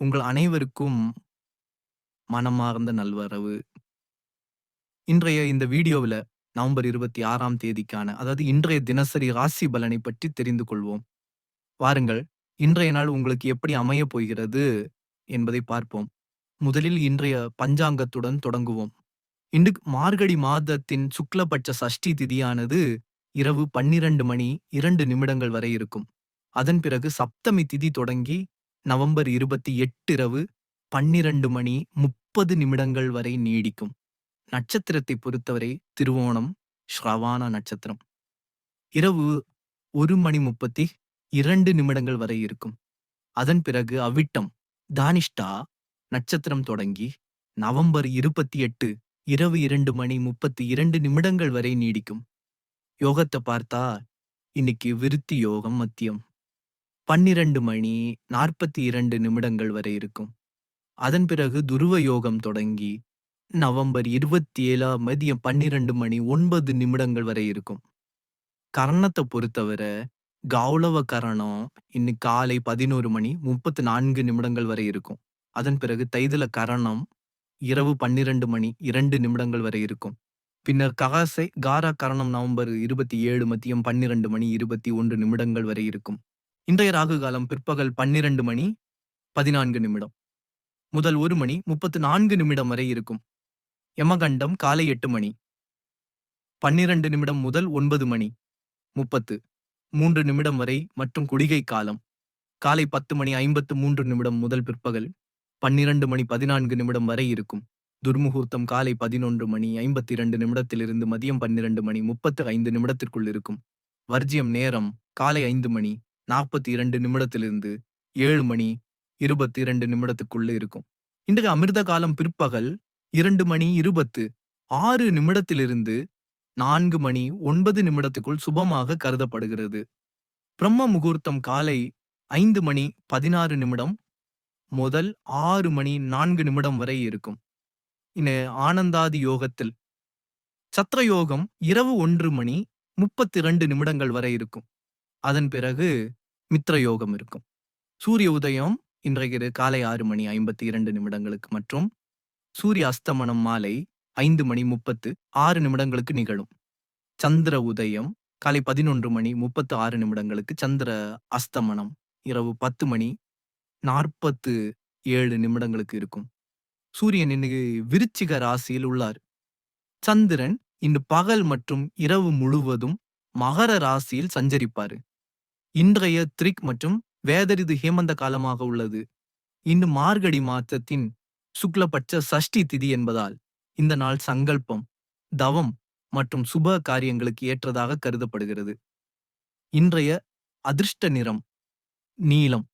உங்கள் அனைவருக்கும் மனமார்ந்த நல்வரவு. இன்றைய இந்த வீடியோவில் நவம்பர் 26ஆம் தேதிக்கான அதாவது இன்றைய தினசரி ராசி பலனை பற்றி தெரிந்து கொள்வோம். வாருங்கள், இன்றைய நாள் உங்களுக்கு எப்படி அமையப் போகிறது என்பதை பார்ப்போம். முதலில் இன்றைய பஞ்சாங்கத்துடன் தொடங்குவோம். இன்று மார்கழி மாதத்தின் சுக்லபட்ச சஷ்டி திதியானது இரவு 12 மணி இரண்டு நிமிடங்கள் வரை இருக்கும். அதன் பிறகு சப்தமி திதி தொடங்கி நவம்பர் 28 இரவு 12 மணி 30 நிமிடங்கள் வரை நீடிக்கும். நட்சத்திரத்தை பொறுத்தவரை திருவோணம், ஸ்ரவான நட்சத்திரம். இரவு ஒரு மணி 32 நிமிடங்கள் வரை இருக்கும். அதன் பிறகு அவிட்டம், தானிஷ்டா நட்சத்திரம் தொடங்கி நவம்பர் 28 இரவு இரண்டு மணி 32 நிமிடங்கள் வரை நீடிக்கும். யோகத்தை பார்த்தா இன்னைக்கு விருத்தி யோகம் மத்தியம். 12 மணி 42 நிமிடங்கள் வரை இருக்கும். அதன் பிறகு துருவ யோகம் தொடங்கி நவம்பர் 27 மதியம் 12 மணி ஒன்பது நிமிடங்கள் வரை இருக்கும். கரணத்தை பொறுத்தவரை கௌளவ கரணம் இன்னைக்கு காலை 11 மணி 34 நிமிடங்கள் வரை இருக்கும். அதன் பிறகு தைதல கரணம் இரவு 12 மணி இரண்டு நிமிடங்கள் வரை இருக்கும். பின்னர் ககாசை காரா கரணம் நவம்பர் 27 மதியம் 12 மணி 21 நிமிடங்கள் வரை இருக்கும். இன்றைய ராகு காலம் பிற்பகல் பன்னிரண்டு மணி பதினான்கு நிமிடம். முதல் ஒரு மணி முப்பத்து நான்கு நிமிடம் வரை இருக்கும். யமகண்டம் காலை எட்டு மணி. பன்னிரண்டு நிமிடம் முதல் ஒன்பது மணி முப்பத்து மூன்று நிமிடம் வரை மற்றும் குடிகை காலம். காலை பத்து மணி ஐம்பத்து மூன்று நிமிடம் முதல் பிற்பகல் பன்னிரண்டு மணி பதினான்கு நிமிடம் வரை இருக்கும். துர்முகூர்த்தம் காலை பதினொன்று மணி ஐம்பத்தி இரண்டு நிமிடத்திலிருந்து மதியம் பன்னிரண்டு மணி முப்பத்து ஐந்து நிமிடத்திற்குள் இருக்கும். வர்ஜியம் நேரம் காலை ஐந்து மணி 42 நிமிடத்திலிருந்து ஏழு மணி 22 நிமிடத்துக்குள்ள இருக்கும். இன்றைய அமிர்த காலம் பிற்பகல் இரண்டு மணி 26 நிமிடத்திலிருந்து நான்கு மணி ஒன்பது நிமிடத்துக்குள் சுபமாக கருதப்படுகிறது. பிரம்ம முகூர்த்தம் காலை ஐந்து மணி 16 நிமிடம் முதல் ஆறு மணி நான்கு நிமிடம் வரை இருக்கும். இனி ஆனந்தாதி யோகத்தில் சத்திரயோகம் இரவு ஒன்று மணி 32 நிமிடங்கள் வரை இருக்கும். அதன் பிறகு மித்ர யோகம் இருக்கும். சூரிய உதயம் இன்றைக்கு காலை ஆறு மணி 52 நிமிடங்களுக்கு மற்றும் சூரிய அஸ்தமனம் மாலை ஐந்து மணி 36 நிமிடங்களுக்கு நிகழும். சந்திர உதயம் காலை 11 மணி 36 நிமிடங்களுக்கு சந்திர அஸ்தமனம் இரவு 10 மணி 47 நிமிடங்களுக்கு இருக்கும். சூரியன் இன்னைக்கு விருச்சிக ராசியில் உள்ளார். சந்திரன் இன்று பகல் மற்றும் இரவு முழுவதும் மகர ராசியில் சஞ்சரிப்பாரு. இன்றைய த்ரிக் மற்றும் வேதரிது ஹேமந்த காலமாக உள்ளது. இன்று மார்கடி மாதத்தின் சுக்லபட்ச சஷ்டி திதி என்பதால் இந்த நாள் சங்கல்பம், தவம் மற்றும் சுப காரியங்களுக்கு ஏற்றதாக கருதப்படுகிறது. இன்றைய அதிர்ஷ்ட நிறம் நீலம்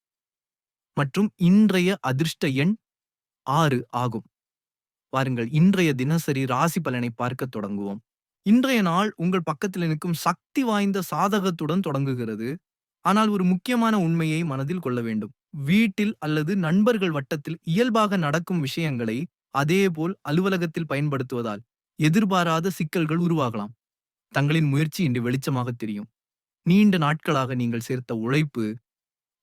மற்றும் இன்றைய அதிர்ஷ்ட எண் ஆறு ஆகும். வாருங்கள் இன்றைய தினசரி ராசி பலனை பார்க்க தொடங்குவோம். இன்றைய நாள் உங்கள் பக்கத்தில் நிற்கும் சக்தி வாய்ந்த சாதகத்துடன் தொடங்குகிறது. ஆனால் ஒரு முக்கியமான உண்மையை மனதில் கொள்ள வேண்டும். வீட்டில் அல்லது நண்பர்கள் வட்டத்தில் இயல்பாக நடக்கும் விஷயங்களை அதேபோல் அலுவலகத்தில் பயன்படுத்துவதால் எதிர்பாராத சிக்கல்கள் உருவாகலாம். தங்களின் முயற்சி இன்று வெளிச்சமாக தெரியும். நீண்ட நாட்களாக நீங்கள் சேர்த்த உழைப்பு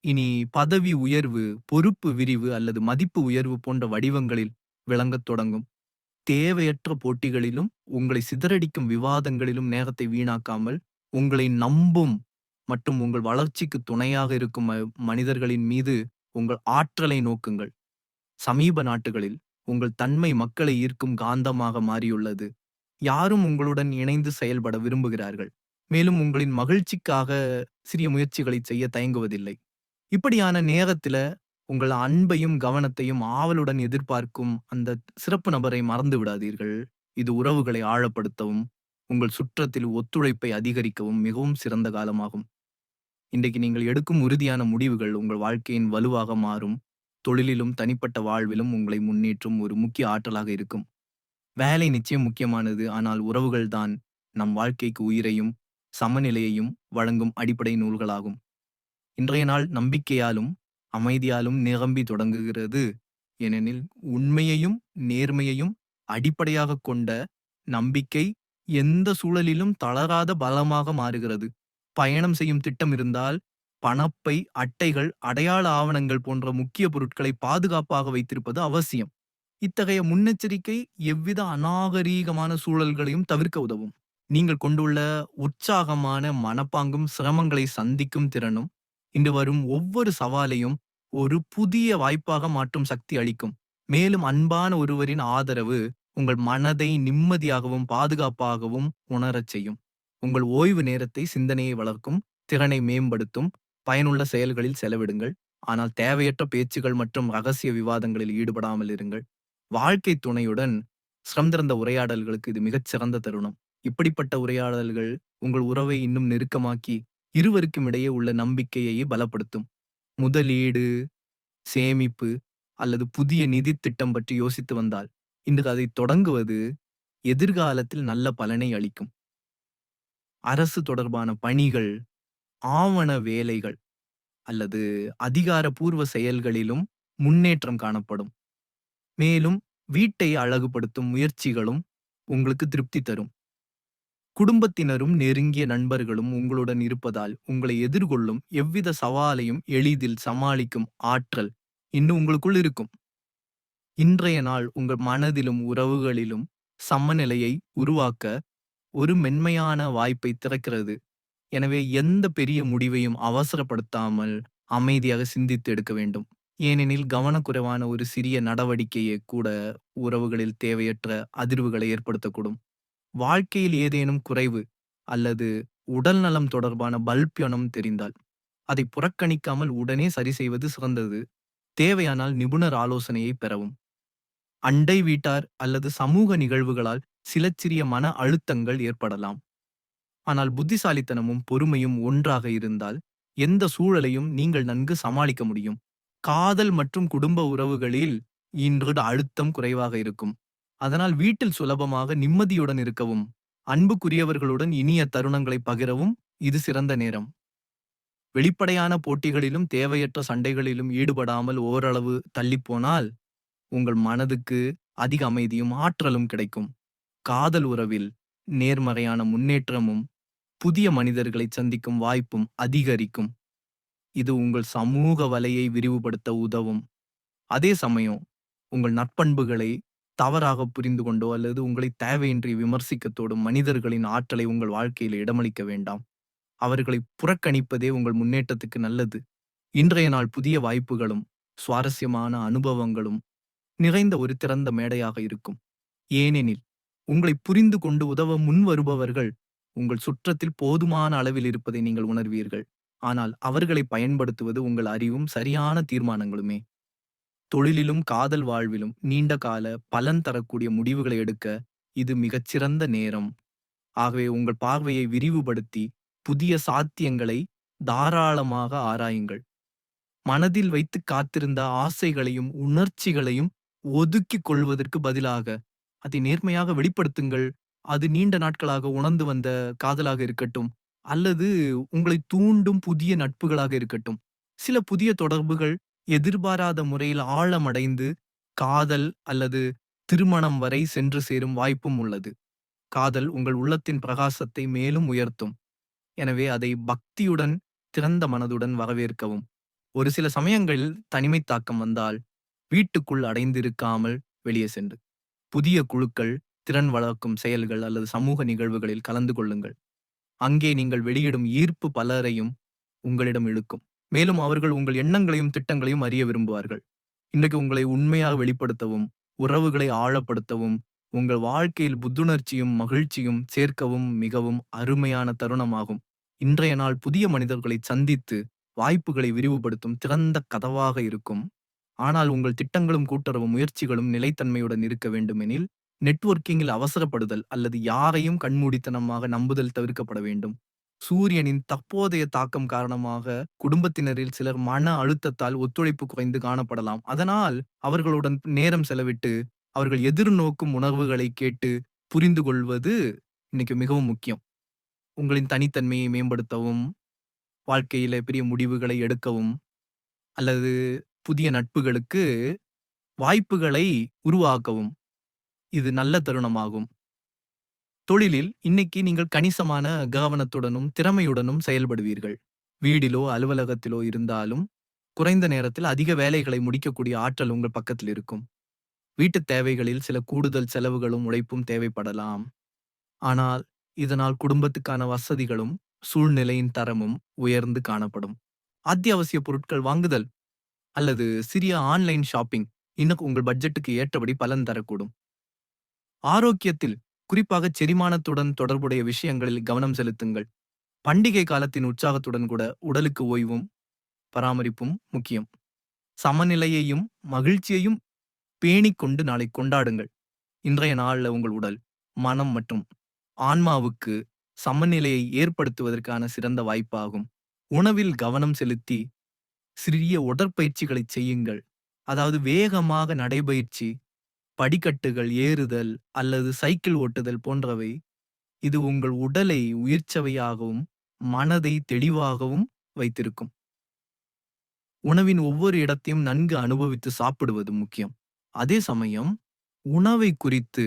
இனி பதவி உயர்வு, பொறுப்பு விரிவு அல்லது மதிப்பு உயர்வு போன்ற வடிவங்களில் விளங்கத் தொடங்கும். தேவையற்ற போட்டிகளிலும் உங்களை சிதறடிக்கும் விவாதங்களிலும் நேரத்தை வீணாக்காமல் உங்களை நம்பும் மற்றும் உங்கள் வளர்ச்சிக்கு துணையாக இருக்கும் ம மனிதர்களின் மீது உங்கள் ஆற்றலை நோக்குங்கள். சமீப நாட்டுகளில் உங்கள் தன்மை மக்களை ஈர்க்கும் காந்தமாக மாறியுள்ளது. யாரும் உங்களுடன் இணைந்து செயல்பட விரும்புகிறார்கள். மேலும் உங்களின் மகிழ்ச்சிக்காக சிறிய முயற்சிகளை செய்ய தயங்குவதில்லை. இப்படியான நேரத்தில உங்கள் அன்பையும் கவனத்தையும் ஆவலுடன் எதிர்பார்க்கும் அந்த சிறப்பு நபரை மறந்து விடாதீர்கள். இது உறவுகளை ஆழப்படுத்தவும், உங்கள் சுற்றத்தில் ஒத்துழைப்பை அதிகரிக்கவும் மிகவும் சிறந்த காலமாகும். இன்றைக்கு நீங்கள் எடுக்கும் உறுதியான முடிவுகள் உங்கள் வாழ்க்கையின் வலுவாக மாறும். தொழிலிலும் தனிப்பட்ட வாழ்விலும் உங்களை முன்னேற்றும் ஒரு முக்கிய ஆற்றலாக இருக்கும். வேலை நிச்சயம் முக்கியமானது. ஆனால் உறவுகள் தான் நம் வாழ்க்கைக்கு உயிரையும், சமநிலையையும் வழங்கும் அடிப்படை நூல்களாகும். இன்றைய நாள் நம்பிக்கையாலும், அமைதியாலும் நிரம்பி தொடங்குகிறது. ஏனெனில் உண்மையையும், நேர்மையையும் அடிப்படையாகக் கொண்ட நம்பிக்கை எந்த சூழலிலும் தளராத பலமாக மாறுகிறது. பயணம் செய்யும் திட்டம் இருந்தால் பணப்பை, அட்டைகள், அடையாள ஆவணங்கள் போன்ற முக்கிய பொருட்களை பாதுகாப்பாக வைத்திருப்பது அவசியம். இத்தகைய முன்னெச்சரிக்கை எவ்வித அநாகரீகமான சூழல்களையும் தவிர்க்க உதவும். நீங்கள் கொண்டுள்ள உற்சாகமான மனப்பாங்கும், சிரமங்களை சந்திக்கும் திறனும், இன்று வரும் ஒவ்வொரு சவாலையும் ஒரு புதிய வாய்ப்பாக மாற்றும் சக்தி அளிக்கும். மேலும் அன்பான ஒருவரின் ஆதரவு உங்கள் மனதை நிம்மதியாகவும், பாதுகாப்பாகவும் உணரச் செய்யும். உங்கள் ஓய்வு நேரத்தை சிந்தனையை வளர்க்கும், திறனை மேம்படுத்தும், பயனுள்ள செயல்களில் செலவிடுங்கள். ஆனால் தேவையற்ற பேச்சுகள் மற்றும் ரகசிய விவாதங்களில் ஈடுபடாமல் இருங்கள். வாழ்க்கை துணையுடன் சிறந்திருந்த உரையாடல்களுக்கு இது மிகச் சிறந்த தருணம். இப்படிப்பட்ட உரையாடல்கள் உங்கள் உறவை இன்னும் நெருக்கமாக்கி, இருவருக்கும் இடையே உள்ள நம்பிக்கையை பலப்படுத்தும். முதலீடு, சேமிப்பு அல்லது புதிய நிதி திட்டம் பற்றி யோசித்து வந்தால், இன்று அதை தொடங்குவது எதிர்காலத்தில் நல்ல பலனை அளிக்கும். அரசு தொடர்பான பணிகள், ஆவண வேலைகள் அல்லது அதிகாரபூர்வ செயல்களிலும் முன்னேற்றம் காணப்படும். மேலும் வீட்டை அழகுபடுத்தும் முயற்சிகளும் உங்களுக்கு திருப்தி தரும். குடும்பத்தினரும் நெருங்கிய நண்பர்களும் உங்களுடன் இருப்பதால் உங்களை எதிர்கொள்ளும் எவ்வித சவாலையும் எளிதில் சமாளிக்கும் ஆற்றல் இன்னும் உங்களுக்குள் இருக்கும். இன்றைய நாள் உங்கள் மனதிலும் உறவுகளிலும் சமநிலையை உருவாக்க ஒரு மென்மையான வாய்ப்பை திறக்கிறது. எனவே எந்த பெரிய முடிவையும் அவசரப்படுத்தாமல் அமைதியாக சிந்தித்து எடுக்க வேண்டும். ஏனெனில் கவனக்குறைவான ஒரு சிறிய நடவடிக்கையே கூட உறவுகளில் தேவையற்ற அதிர்வுகளை ஏற்படுத்தக்கூடும். வாழ்க்கையில் ஏதேனும் குறைவு அல்லது உடல்நலம் தொடர்பான பல்பியனம் தெரிந்தால், அதை புறக்கணிக்காமல் உடனே சரி செய்வது சிறந்தது. தேவையானால் நிபுணர் ஆலோசனையை பெறவும். அண்டை வீட்டார் அல்லது சமூக நிகழ்வுகளால் சில சிறிய மன அழுத்தங்கள் ஏற்படலாம். ஆனால் புத்திசாலித்தனமும் பொறுமையும் ஒன்றாக இருந்தால், எந்த சூழலையும் நீங்கள் நன்கு சமாளிக்க முடியும். காதல் மற்றும் குடும்ப உறவுகளில் இன்று அழுத்தம் குறைவாக இருக்கும். அதனால் வீட்டில் சுலபமாக நிம்மதியுடன் இருக்கவும், அன்புக்குரியவர்களுடன் இனிய தருணங்களை பகிரவும் இது சிறந்த நேரம். வெளிப்படையான போட்டிகளிலும் தேவையற்ற சண்டைகளிலும் ஈடுபடாமல் ஓரளவு தள்ளிப்போனால், உங்கள் மனதுக்கு அதிக அமைதியும் ஆற்றலும் கிடைக்கும். காதல் உறவில் நேர்மறையான முன்னேற்றமும், புதிய மனிதர்களை சந்திக்கும் வாய்ப்பும் அதிகரிக்கும். இது உங்கள் சமூக வலையை விரிவுபடுத்த உதவும். அதே சமயம் உங்கள் நற்பண்புகளை தவறாக புரிந்து கொண்டோ அல்லது உங்களை தேவையின்றி விமர்சிக்கத்தோடும் மனிதர்களின் ஆற்றலை உங்கள் வாழ்க்கையில் இடமளிக்க வேண்டாம். அவர்களை புறக்கணிப்பதே உங்கள் முன்னேற்றத்துக்கு நல்லது. இன்றைய நாள் புதிய வாய்ப்புகளும், சுவாரஸ்யமான அனுபவங்களும் நிறைந்த ஒரு திறந்த மேடையாக இருக்கும். ஏனெனில் உங்களை புரிந்து கொண்டு உதவ முன்வருபவர்கள் உங்கள் சுற்றத்தில் போதுமான அளவில் இருப்பதை நீங்கள் உணர்வீர்கள். ஆனால் அவர்களை பயன்படுத்துவது உங்கள் அறிவும் சரியான தீர்மானங்களுமே. தொழிலிலும் காதல் வாழ்விலும் நீண்ட கால பலன் தரக்கூடிய முடிவுகளை எடுக்க இது மிகச்சிறந்த நேரம். ஆகவே உங்கள் பார்வையை விரிவுபடுத்தி புதிய சாத்தியங்களை தாராளமாக ஆராயுங்கள். மனதில் வைத்து காத்திருந்த ஆசைகளையும் உணர்ச்சிகளையும் ஒதுக்கிக் கொள்வதற்கு பதிலாக அதை நேர்மையாக வெளிப்படுத்துங்கள். அது நீண்ட நாட்களாக உணர்ந்து வந்த காதலாக இருக்கட்டும், அல்லது உங்களை தூண்டும் புதிய நட்புகளாக இருக்கட்டும். சில புதிய தொடர்புகள் எதிர்பாராத முறையில் ஆழமடைந்து காதல் அல்லது திருமணம் வரை சென்று சேரும் வாய்ப்பும் உள்ளது. காதல் உங்கள் உள்ளத்தின் பிரகாசத்தை மேலும் உயர்த்தும். எனவே அதை பக்தியுடன், திறந்த மனதுடன் வரவேற்கவும். ஒரு சில சமயங்களில் தனிமை தாக்கம் வந்தால், வீட்டுக்குள் அடைந்திருக்காமல் வெளியே சென்று, புதிய குழுக்கள், திறன் வளர்க்கும் செயல்கள் அல்லது சமூக நிகழ்வுகளில் கலந்து கொள்ளுங்கள். அங்கே நீங்கள் வெளியிடும் ஈர்ப்பு பலரையும் உங்களிடம் இழுக்கும். மேலும் அவர்கள் உங்கள் எண்ணங்களையும் திட்டங்களையும் அறிய விரும்புவார்கள். இன்றைக்கு உங்களை உண்மையாக வெளிப்படுத்தவும், உறவுகளை ஆழப்படுத்தவும், உங்கள் வாழ்க்கையில் புத்துணர்ச்சியும் மகிழ்ச்சியும் சேர்க்கவும் மிகவும் அருமையான தருணமாகும். இன்றைய நாள் புதிய மனிதர்களை சந்தித்து வாய்ப்புகளை விரிவுபடுத்தும் திறந்த கதவாக இருக்கும். ஆனால் உங்கள் திட்டங்களும் கூட்டுறவு முயற்சிகளும் நிலைத்தன்மையுடன் இருக்க வேண்டுமெனில், நெட்வொர்க்கிங்கில் அவசரப்படுதல் அல்லது யாரையும் கண்மூடித்தனமாக நம்புதல் தவிர்க்கப்பட வேண்டும். சூரியனின் தற்போதைய தாக்கம் காரணமாக குடும்பத்தினரில் சிலர் மன அழுத்தத்தால் ஒத்துழைப்பு குறைந்து காணப்படலாம். அதனால் அவர்களுடன் நேரம் செலவிட்டு, அவர்கள் எதிர்நோக்கும் உணர்வுகளை கேட்டு புரிந்து கொள்வது இன்னைக்கு மிகவும் முக்கியம். உங்களின் தனித்தன்மையை மேம்படுத்தவும், வாழ்க்கையில பெரிய முடிவுகளை எடுக்கவும், அல்லது புதிய நட்புகளுக்கு வாய்ப்புகளை உருவாக்கவும் இது நல்ல தருணமாகும். தொழிலில் இன்னைக்கு நீங்கள் கணிசமான கவனத்துடனும், திறமையுடனும் செயல்படுவீர்கள். வீடிலோ, அலுவலகத்திலோ இருந்தாலும், குறைந்த நேரத்தில் அதிக வேலைகளை முடிக்கக்கூடிய ஆற்றல் உங்கள் பக்கத்தில் இருக்கும். வீட்டுத் தேவைகளில் சில கூடுதல் செலவுகளும், உழைப்பும் தேவைப்படலாம். ஆனால், இதனால் குடும்பத்துக்கான வசதிகளும், சூழ்நிலையின் தரமும் உயர்ந்து காணப்படும். அத்தியாவசிய பொருட்கள் வாங்குதல் அல்லது சிறிய ஆன்லைன் ஷாப்பிங் இன்னும் உங்கள் பட்ஜெட்டுக்கு ஏற்றபடி பலன் தரக்கூடும். ஆரோக்கியத்தில், குறிப்பாக செரிமானத்துடன் தொடர்புடைய விஷயங்களில் கவனம் செலுத்துங்கள். பண்டிகை காலத்தின் உற்சாகத்துடன் கூட உடலுக்கு ஓய்வும், பராமரிப்பும் முக்கியம். சமநிலையையும், மகிழ்ச்சியையும் பேணிக் கொண்டு நாளை கொண்டாடுங்கள். இன்றைய நாள்ல உங்கள் உடல், மனம் மற்றும் ஆன்மாவுக்கு சமநிலையை ஏற்படுத்துவதற்கான சிறந்த வாய்ப்பாகும். உணவில் கவனம் செலுத்தி, சிறிய உடற்பயிற்சிகளைச் செய்யுங்கள். அதாவது வேகமாக நடைபயிற்சி, படிக்கட்டுகள் ஏறுதல் அல்லது சைக்கிள் ஓட்டுதல் போன்றவை. இது உங்கள் உடலை உயிர்ச்சவையாகவும், மனதை தெளிவாகவும் வைத்திருக்கும். உணவின் ஒவ்வொரு இடத்தையும் நன்கு அனுபவித்து சாப்பிடுவது முக்கியம். அதே சமயம், உணவை குறித்து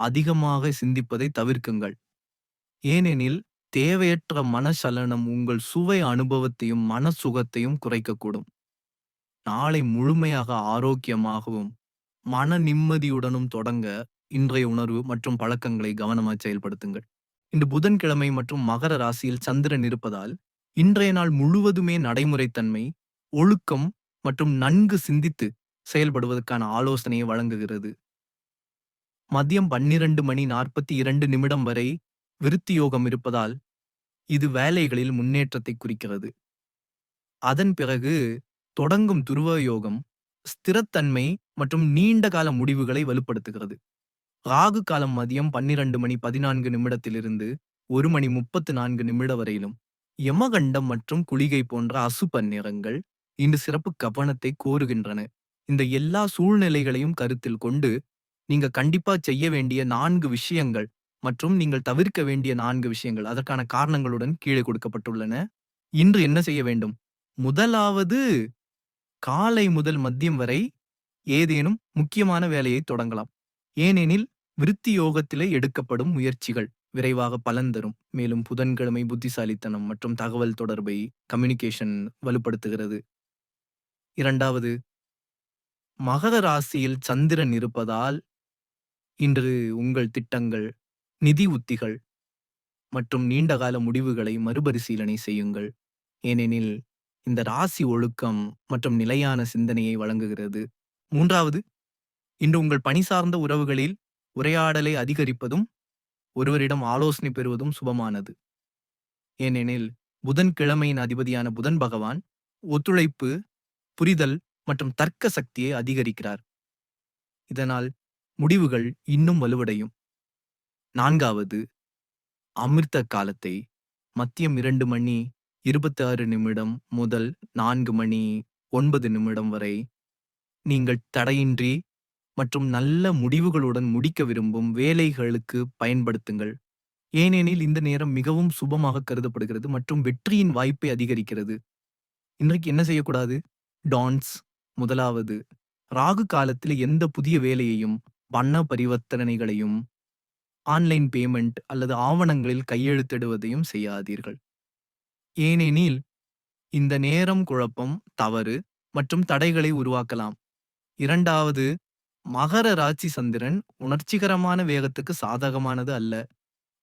அதிகமாக சிந்திப்பதை தவிர்க்குங்கள். ஏனெனில், தேவையற்ற மனசலனம் உங்கள் சுவை அனுபவத்தையும், மன சுகத்தையும் குறைக்கக்கூடும். நாளை முழுமையாக ஆரோக்கியமாகவும், மன நிம்மதியுடனும் தொடங்க இன்றைய உணர்வு மற்றும் பழக்கங்களை கவனமாக செயல்படுத்துங்கள். இன்று புதன்கிழமை மற்றும் மகர ராசியில் சந்திரன் இருப்பதால், இன்றைய நாள் முழுவதுமே நடைமுறைத்தன்மை, ஒழுக்கம் மற்றும் நன்கு சிந்தித்து செயல்படுவதற்கான ஆலோசனையை வழங்குகிறது. மதியம் 12 மணி 42 நிமிடம் வரை விருத்தியோகம் இருப்பதால், இது வேலைகளில் முன்னேற்றத்தை குறிக்கிறது. அதன் பிறகு தொடங்கும் துருவ யோகம், ஸ்திரத்தன்மை மற்றும் நீண்ட கால முடிவுகளை வலுப்படுத்துகிறது. ராகு காலம் மதியம் 12 மணி 14 நிமிடத்திலிருந்து ஒரு மணி 34 நிமிட வரையிலும், யமகண்டம் மற்றும் குளிகை போன்ற அசுப நிறங்கள் இன்று சிறப்பு கவனத்தை கோருகின்றன. இந்த எல்லா சூழ்நிலைகளையும் கருத்தில் கொண்டு, நீங்க கண்டிப்பா செய்ய வேண்டிய நான்கு விஷயங்கள் மற்றும் நீங்கள் தவிர்க்க வேண்டிய நான்கு விஷயங்கள், அதற்கான காரணங்களுடன் கீழே கொடுக்கப்பட்டுள்ளன. இன்று என்ன செய்ய வேண்டும்? முதலாவது, காலை முதல் மதியம் வரை ஏதேனும் முக்கியமான வேலையை தொடங்கலாம். ஏனெனில், விருத்தி யோகத்திலே எடுக்கப்படும் முயற்சிகள் விரைவாக பலன் தரும். மேலும் புதன்கிழமை புத்திசாலித்தனம் மற்றும் தகவல் தொடர்பை, கம்யூனிகேஷன் வலுப்படுத்துகிறது. இரண்டாவது, மகர ராசியில் சந்திரன் இருப்பதால், இன்று உங்கள் திட்டங்கள், நிதி உத்திகள் மற்றும் நீண்டகால முடிவுகளை மறுபரிசீலனை செய்யுங்கள். ஏனெனில், இந்த ராசி ஒழுக்கம் மற்றும் நிலையான சிந்தனையை வழங்குகிறது. மூன்றாவது, இன்று உங்கள் பணி சார்ந்த உறவுகளில் உரையாடலை அதிகரிப்பதும், ஒருவரிடம் ஆலோசனை பெறுவதும் சுபமானது. ஏனெனில், புதன்கிழமையின் அதிபதியான புதன் பகவான் ஒத்துழைப்பு, புரிதல் மற்றும் தர்க்க சக்தியை அதிகரிக்கிறார். இதனால் முடிவுகள் இன்னும் வலுவடையும். நான்காவது, அமிர்த காலத்தை மத்தியம் இரண்டு மணி 26 நிமிடம் முதல் நான்கு மணி ஒன்பது நிமிடம் வரை நீங்கள் தடையின்றி மற்றும் நல்ல முடிவுகளுடன் முடிக்க விரும்பும் வேலைகளுக்கு பயன்படுத்துங்கள். ஏனெனில் இந்த நேரம் மிகவும் சுபமாக கருதப்படுகிறது மற்றும் வெற்றியின் வாய்ப்பை அதிகரிக்கிறது. இன்றைக்கு என்ன செய்யக்கூடாது? டான்ஸ் முதலாவது, ராகு காலத்தில் எந்த புதிய வேலையையும், வண்ண பரிவர்த்தனைகளையும், ஆன்லைன் பேமெண்ட் அல்லது ஆவணங்களில் கையெழுத்திடுவதையும் செய்யாதீர்கள். ஏனெனில், இந்த நேரம் குழப்பம், தவறு மற்றும் தடைகளை உருவாக்கலாம். இரண்டாவது, மகர ராசி சந்திரன் உணர்ச்சிகரமான வேகத்துக்கு சாதகமானது அல்ல.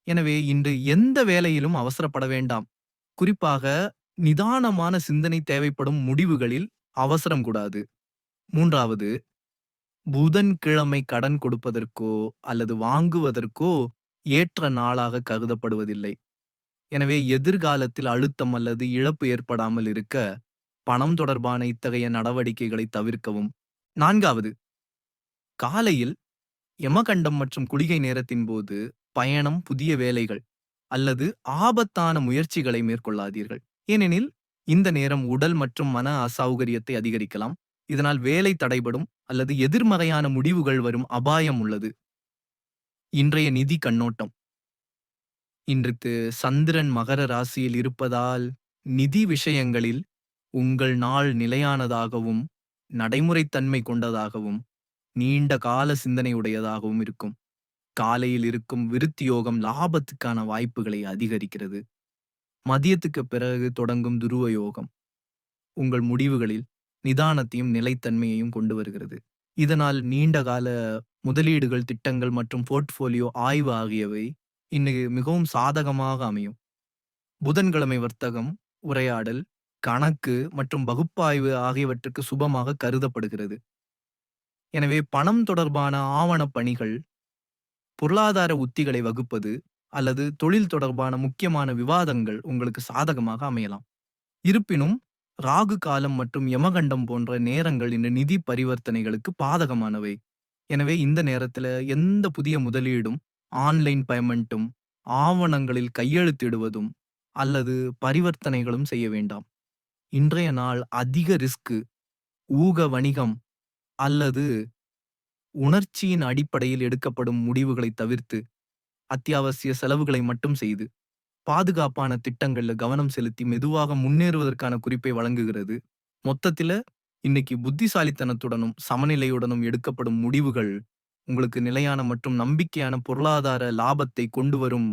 எனவே இன்று எந்த வேலையிலும் அவசரப்பட வேண்டாம். குறிப்பாக நிதானமான சிந்தனை தேவைப்படும் முடிவுகளில் அவசரம் கூடாது. மூன்றாவது, புதன்கிழமை கடன் கொடுப்பதற்கோ அல்லது வாங்குவதற்கோ ஏற்ற நாளாக கருதப்படுவதில்லை. எனவே எதிர்காலத்தில் அழுத்தம் அல்லது இழப்பு ஏற்படாமல் இருக்க, பணம் தொடர்பான இத்தகைய நடவடிக்கைகளை தவிர்க்கவும். நான்காவது, காலையில் யமகண்டம் மற்றும் குளிகை நேரத்தின் போது பயணம், புதிய வேலைகள் அல்லது ஆபத்தான முயற்சிகளை மேற்கொள்ளாதீர்கள். ஏனெனில், இந்த நேரம் உடல் மற்றும் மன அசௌகரியத்தை அதிகரிக்கலாம். இதனால் வேலை தடைபடும் அல்லது எதிர்மறையான முடிவுகள் வரும் அபாயம் உள்ளது. இன்றைய நிதி கண்ணோட்டம் இன்றைக்கு சந்திரன் மகர ராசியில் இருப்பதால், நிதி விஷயங்களில் உங்கள் நாள் நிலையானதாகவும், நடைமுறைத்தன்மை கொண்டதாகவும், நீண்ட கால சிந்தனையுடையதாகவும் இருக்கும். காலையில் இருக்கும் விருத்தி யோகம் லாபத்துக்கான வாய்ப்புகளை அதிகரிக்கிறது. மதியத்துக்கு பிறகு தொடங்கும் துருவ யோகம் உங்கள் முடிவுகளில் நிதானத்தையும் நிலைத்தன்மையையும் கொண்டு வருகிறது. இதனால் நீண்ட கால முதலீடுகள் திட்டங்கள் மற்றும் போர்ட்ஃபோலியோ ஆய்வு ஆகியவை இன்னைக்கு மிகவும் சாதகமாக அமையும். புதன்கிழமை வர்த்தகம் உரையாடல் கணக்கு மற்றும் பகுப்பாய்வு ஆகியவற்றுக்கு சுபமாக கருதப்படுகிறது. எனவே பணம் தொடர்பான ஆவணப் பணிகள் பொருளாதார உத்திகளை வகுப்பது அல்லது தொழில் தொடர்பான முக்கியமான விவாதங்கள் உங்களுக்கு சாதகமாக அமையலாம். இருப்பினும் ராகு காலம் மற்றும் யமகண்டம் போன்ற நேரங்கள் இந்த நிதி பரிவர்த்தனைகளுக்கு பாதகமானவை. எனவே இந்த நேரத்துல எந்த புதிய முதலீடும் ஆன்லைன் பேமெண்ட்டும் ஆவணங்களில் கையெழுத்திடுவதும் அல்லது பரிவர்த்தனைகளும் செய்ய வேண்டாம். இன்றைய நாள் அதிக ரிஸ்க் ஊக வணிகம் அல்லது உணர்ச்சியின் அடிப்படையில் எடுக்கப்படும் முடிவுகளை தவிர்த்து அத்தியாவசிய செலவுகளை மட்டும் செய்து பாதுகாப்பான திட்டங்கள்ல கவனம் செலுத்தி மெதுவாக முன்னேறுவதற்கான குறிப்பை வழங்குகிறது. மொத்தத்தில இன்னைக்கு புத்திசாலித்தனத்துடனும் சமநிலையுடனும் எடுக்கப்படும் முடிவுகள் உங்களுக்கு நிலையான மற்றும் நம்பிக்கையான பொருளாதார லாபத்தை கொண்டு வரும்